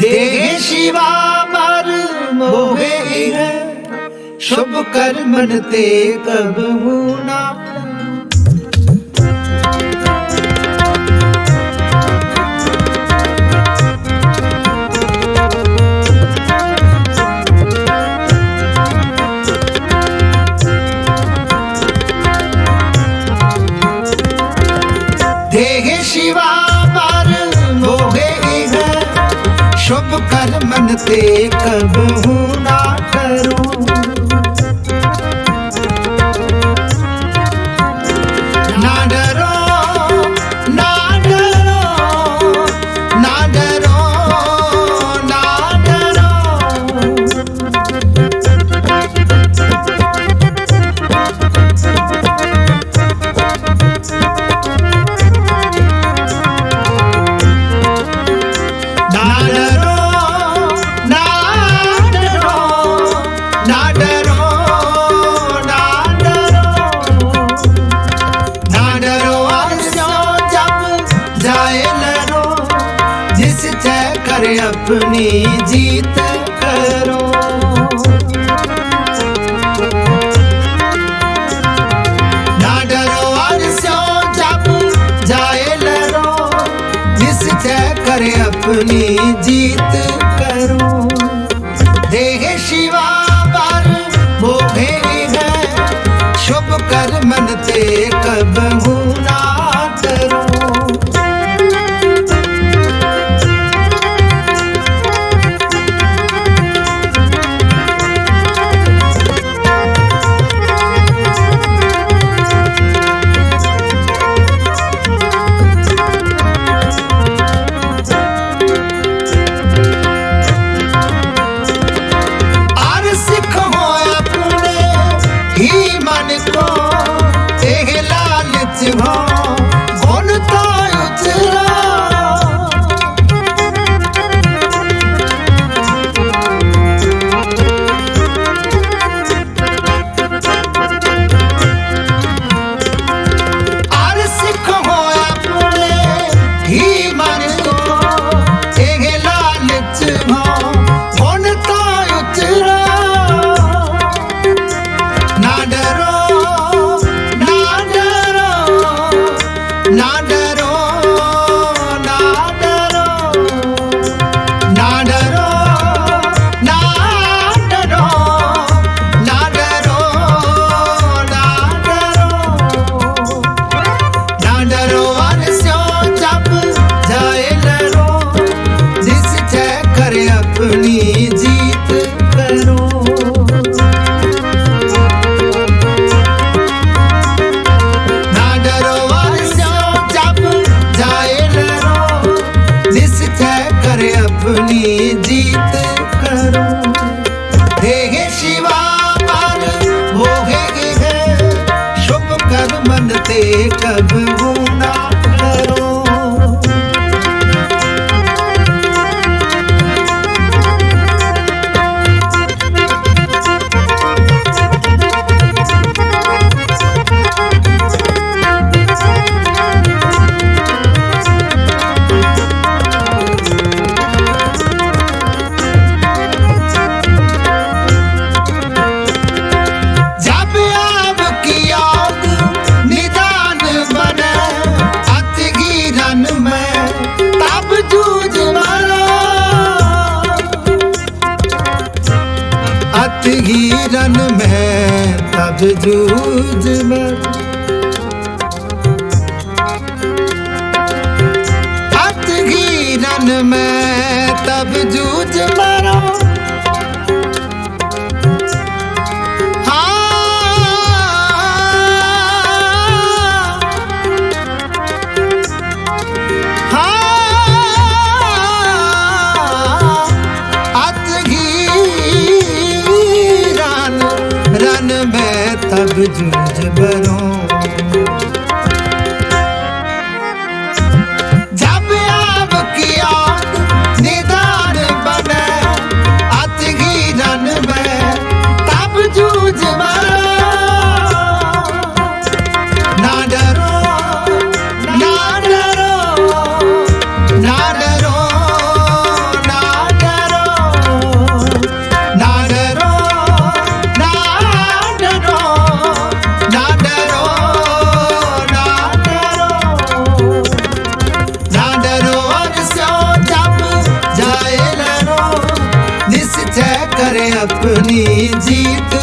देहे शिवा पर मोहे शुभ कर्मन ते कब होना से कब हूँ ਹਰ ਆਪਣੀ ਜੀਤ ਕਰੋ। ਨਾ ਡਰੋ ਅਰ ਸੋ ਜਬ ਜਾਏ ਲੜੋ ਜਿਸ ਤੇ ਕਰੇ ਆਪਣੀ ਜੀਤ நாட ਜੂਝ ਜੂਝ ਮੈਂ। ਅਤ ਗੀਨਨ ਮੈਂ ਤਬ ਜੂਝ तब जुझ बरों You.